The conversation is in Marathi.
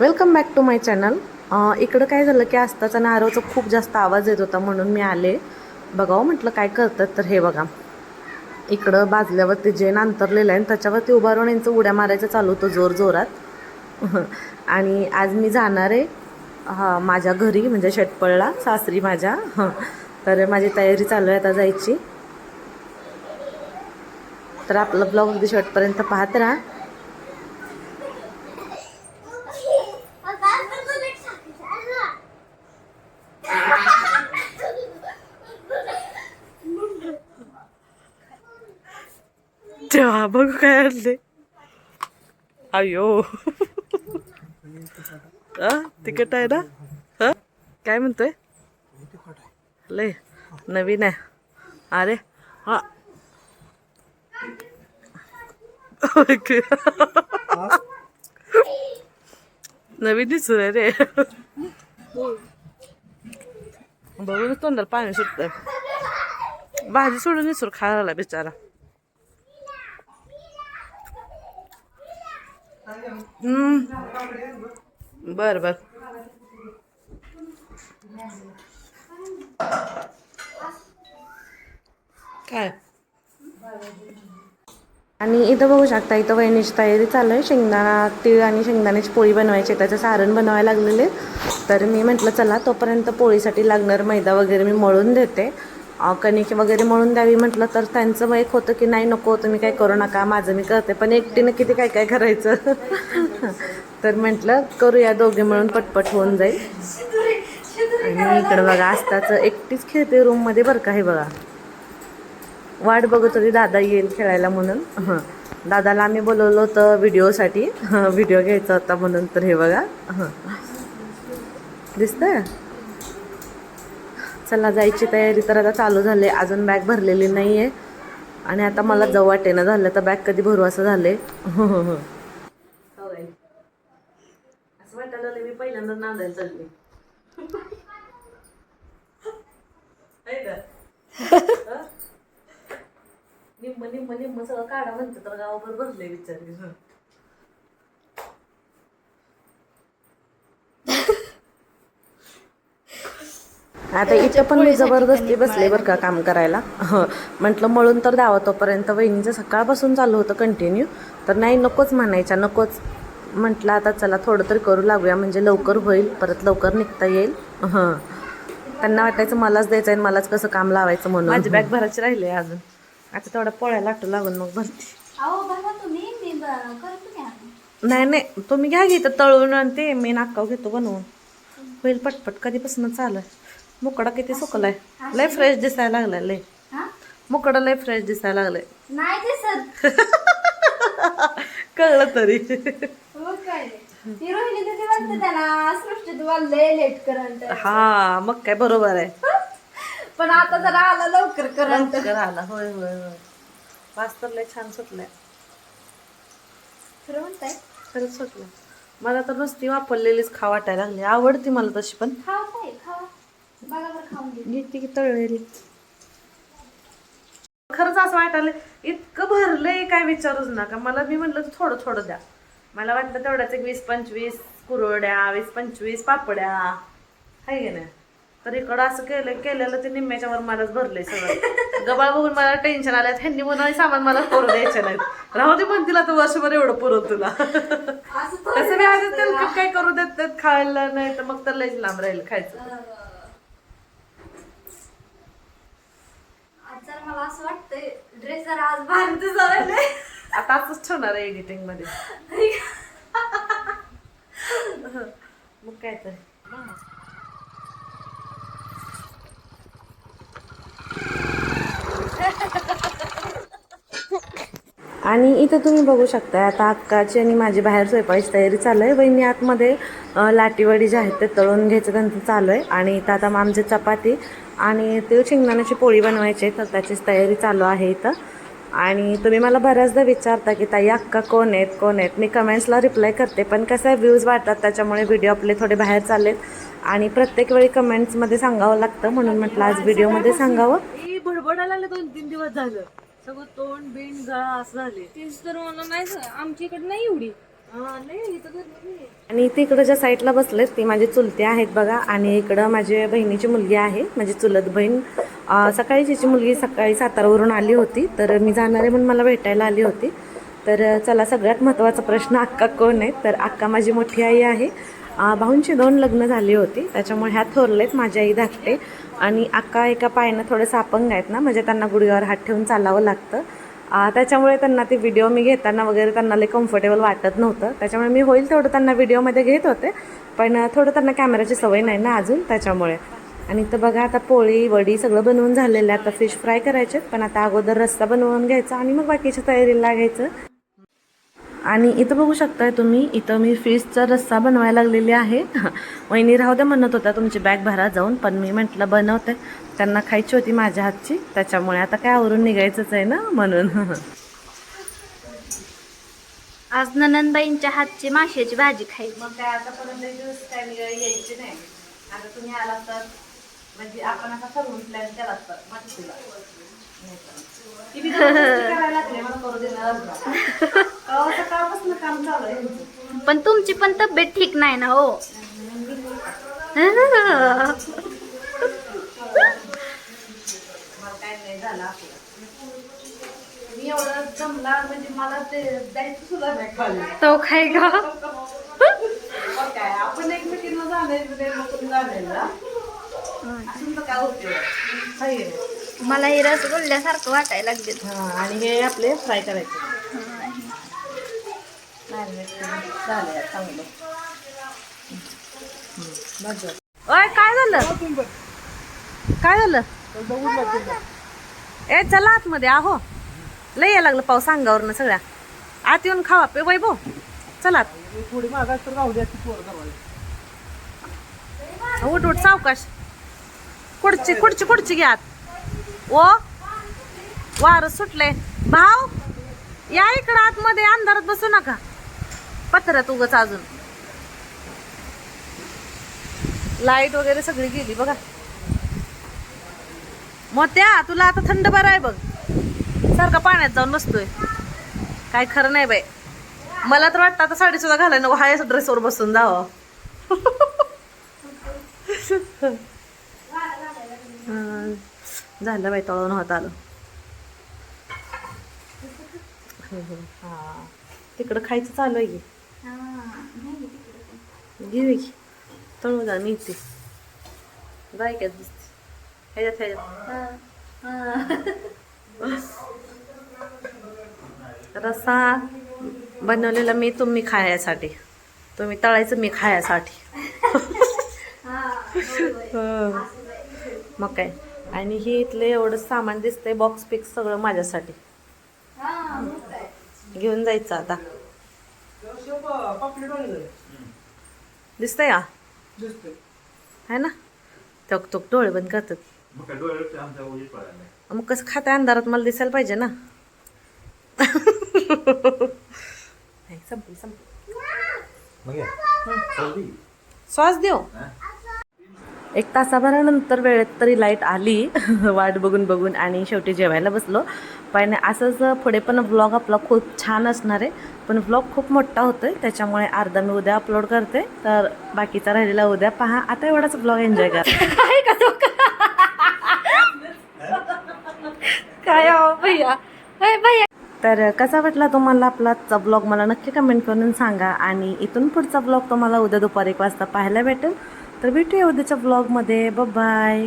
Welcome back to my channel इकडं काय झालं की आस्ताचा आणि खूप जास्त आवाज येत होता म्हणून मी आले. बघावं हो, म्हटलं काय करतात तर हे बघा. इकडं बाजल्यावरती जेन अंतरलेलं आहे आणि त्याच्यावरती उभारून राहून यांचं उड्या मारायचं चालू होतं जोर जोरात. आणि आज मी जाणार आहे हा माझ्या घरी म्हणजे शेटपळला सासरी माझ्या. हं. तर माझी तयारी चालू आहे आता जायची. तर आपला ब्लॉग अगदी शेवटपर्यंत पाहत राहा. तेव्हा बघ काय आणले अयो तिकट आहे ना? ह? काय म्हणतोय? लय नवीन आहे. अरे हा. नवीन दिसून आहे रे. बघून तोंडाला पाणी सुटतंय. भाजी सोडून दिसून खायला बिचारा. बर बर. काय? आणि इथं बघू शकता इथं वहिनीची तयारी चालू आहे शेंगदाणा तीळ आणि शेंगदाण्याची पोळी बनवायची आहे. त्याचं सारण बनवायला लागलेले तर मी म्हटलं चला तोपर्यंत पोळीसाठी लागणार मैदा वगैरे मी मळून देते. कणिक वगैरे म्हणून द्यावी म्हटलं तर त्यांचं मग एक होतं की नाही नको तुम्ही काय करू नका माझं मी करते. पण एकटीनं किती काय काय करायचं? तर म्हटलं करूया दोघे मिळून पटपट होऊन जाईल. आणि इकडं बघा आस्ताचं एकटीच खेळते रूममध्ये बरं का हे बघा. वाट बघत होती दादा येईल खेळायला म्हणून. हां. दादाला आम्ही बोलवलं होतं व्हिडिओसाठी. व्हिडिओ घ्यायचा होता म्हणून तर हे बघा. दिसतं दिसतंय? चला जायची तयारी तर आता चालू झाली. अजून बॅग भरलेली नाही आहे आणि आता मला जाऊ वाटेनं झालं तर बॅग कधी भरू असं झाले असं वाटायला मी पहिल्यांदा नांदायला चालली. आहे का? निम्म निम्म निम्म सगळं काढा म्हणते तर गावावर भरले बिचारी आता इथं पण मी जबरदस्ती बसले बरं का काम करायला. म्हटलं मळून तर द्यावं तोपर्यंत. वहिनीचं सकाळपासून चालू होतं कंटिन्यू तर नाही नकोच म्हणायच्या नकोच. म्हटलं आता चला थोडं तरी करू लागूया म्हणजे लवकर होईल परत लवकर निघता येईल. हं. त्यांना वाटायचं मलाच द्यायचं आहे मलाच कसं काम लावायचं म्हणून. माझी बॅग भरायची राहिली आहे अजून. आता तेवढा पोळ्या लाटू लागून मग भरते. नाही नाही. तुम्ही घ्या घेतं तळून आणि ते मी नाकाव घेतो बनवून. होईल पटपट. कधीपासून चालू आहे? मुकडा किती सुकलाय? लय फ्रेश दिसायला लागलाय लय. मुकडा लय फ्रेश दिसायला लागलाय. नाही ते सर कळलं तरी. हो हा मग काय बरोबर आहे. पण आता जरा आला लवकर करंट. आला. होय होय होय. वास तर लय छान सुटलाय. खरं म्हणताय? खरंच सुटलं मला तर नुसती वापरलेलीच खा वाटायला लागली. आवडती मला तशी पण. खावा काय? घेते की तळलेली. खरंच असं वाटायला इतकं भरलंय काय विचारूच नका. मला मी म्हटलं तर थोडं थोडं द्या. मला वाटलं तेवढ्याच एक वीस पंचवीस कुरवड्या वीस पंचवीस पापड्या. हाय की नाही? तर इकडं असं केलं केलेलं ते निम्म्याच्या वर मलाच भरलंय सगळं. गबाळ बघून मला टेन्शन आलं ह्यांनी म्हणून सामान मला पुरव द्यायचं नाहीत. राहू दे पण तिला तर वर्षभर एवढं पुरव तुला. असं तसं मी तेलकट काय करू देत खायला नाही तर मग तर लयच लांब राहील खायचं आज जरा मला असं वाटतंय ड्रेस जरा आज भारी दिसायला आता असंच ठेवणार आहे एडिटिंगमध्ये. मग काय तर. आणि इथं तुम्ही बघू शकता आता अक्काची आणि माझी बाहेर स्वयंपाकाची तयारी चालू आहे वहिनी आतमध्ये लाटीवडी जे आहेत ते तळून घ्यायचं त्यांचं चालू आहे आणि इथं आता आमची चपाती आणि ते शेंगदाण्याची पोळी बनवायची आहे तर त्याचीच तयारी चालू आहे इथं. आणि तुम्ही मला बऱ्याचदा विचारता की ताई अक्का कोण आहेत कोण आहेत? मी कमेंट्सला रिप्लाय करते पण कसं आहे व्ह्यूज वाटतात त्याच्यामुळे व्हिडिओ आपले थोडे बाहेर चाललेत. आणि प्रत्येक वेळी कमेंट्समध्ये सांगावं लागतं म्हणून म्हटलं आज व्हिडिओमध्ये सांगावं. बडबडायला दोन तीन दिवस झालं. सगळं तोंड बिंड गळा असं झाले तेच तर मला नाही स- आमच्या इकडे नाही एवढी. हा, नाही इथं गरमी नाही. आणि इथे इकडं ज्या साईडला बसलेत ती माझी चुलते आहेत बघा. आणि इकडं माझ्या बहिणीची मुलगी आहे माझी चुलत बहीण. अं, सकाळी तिची मुलगी सकाळी सातारावरून आली होती तर मी जाणार आहे म्हणून मला भेटायला आली होती. तर अं, चला सगळ्यात महत्त्वाचा प्रश्न अक्का कोण आहे? तर अक्का माझी मोठी आई आहे. भाऊंची दोन लग्न झाली होती. त्याच्यामुळे ह्या थोरलेत माझी आई धाकटे. आणि अक्का एका पायानं थोडंसं अपंग आहेत ना म्हणजे त्यांना गुडघ्यावर हात ठेवून चालावं लागतं. त्याच्यामुळे त्यांना ते व्हिडिओ मी घेताना वगैरे त्यांना लई कम्फर्टेबल वाटत नव्हतं. त्याच्यामुळे मी होईल तेवढं त्यांना व्हिडिओमध्ये घेत होते. पण थोडं त्यांना कॅमेराची सवय नाही ना अजून त्याच्यामुळे. आणि तर बघा आता पोळी वडी सगळं बनवून झालेलं आहे. आता फिश फ्राय करायचे. पण आता अगोदर रस्सा बनवून घ्यायचा आणि मग बाकीच्या तयारीला लागायचं. आणि इथं बघू शकताय तुम्ही इथं मी फिशचा रस्सा बनवायला लागलेली आहे. वहिनी राहू द्या म्हणत होता तुमची बॅग भरा जाऊन पण मी म्हटलं बनवते. त्यांना खायची होती माझ्या हातची त्याच्यामुळे आता काय आवरून निघायचंच आहे ना म्हणून. आज ननंदबाईंच्या हातची माशाची भाजी खायची. मग काय आतापर्यंत दिवस काय यायचे नाही. आता तुम्ही आला तर म्हणजे आपण आता ठरवून प्लॅन केला तर तुला किती करायला लागले मला करू देणार सकाळपासून काम चालू आहे. यांचं. पण तुमची पण तब्येत ठीक नाही ना हो? म्हणजे मला ते काय ग? आपण एकमेकींना? मला हे रसगुल्ल्यासारखं वाटायला लागले हा, आणि हे आपले फ्राय करायचे. Marinate चांगलं झालं. ओय काय झालं? काय झालं? ए चला आतमध्ये आहो. लय यायला लागलं पाऊस अंगावरनं सगळ्या. आत येऊन खावा. पे वैभव चला आत. थोडी मागास तर राहू द्या उठ उठ सावकाश. कुडची कुडची कुडची घ्या आत. ओ वार सुटले भाव या इकडं आतमध्ये अंधारात बसू नका. पत्र्यात उगच अजून. लाइट वगैरे सगळी गेली बघा. मोत्या तुला आता थंड बरं आहे बघ. सारखा पाण्यात जाऊन बसतोय. काय खरं नाही बाई. मला तर वाटतं आता साडी सुद्धा घालाय ना हाय ड्रेसवर बसून जावं. झालं बाई तळून होत आलं. हो, हो. तिकडं खायचं चालू आहे घेऊ की तळू जा मी ते जाय का दिसते ह्याच्यात ह्याच्यात रसा बनवलेला मी तुम्ही खायासाठी तुम्ही तळायचं मी खायासाठी हं. मग काय? आणि हे इथले एवढं सामान दिसतंय बॉक्स पिक्स सगळं माझ्यासाठी. घेऊन जायचं आता. पापलेट झाले. दिसतंय का दिसतंय. है ना तोक तोक डोळे बंद करतात मग काय डोळ्यावर आमच्या उजेड पडायला नाही. मग कसं खात्या अंधारात मला दिसायला पाहिजे ना नाही, संपली संपली मग या. चालली. श्वास देऊ हा? एक तासाभरानंतर वेळेत तरी लाइट आली वाट बघून बघून आणि शेवटी जेवायला बसलो पण असंच पुढे पण ब्लॉग आपला खूप छान असणार आहे पण ब्लॉग खूप मोठा होतोय त्याच्यामुळे अर्धा मी उद्या अपलोड करते. तर बाकीचा राहिलेला उद्या पहा. आता एवढाच ब्लॉग एन्जॉय करा. काय अहो भैया? भैया. तर कसा वाटला तुम्हाला आपला आजचा ब्लॉग मला नक्की कमेंट करून सांगा. आणि इथून पुढचा ब्लॉग तुम्हाला उद्या दुपारी एक वाजता पाहायला भेटेल. तर भेटूया उद्याच्या ब्लॉगमध्ये बाय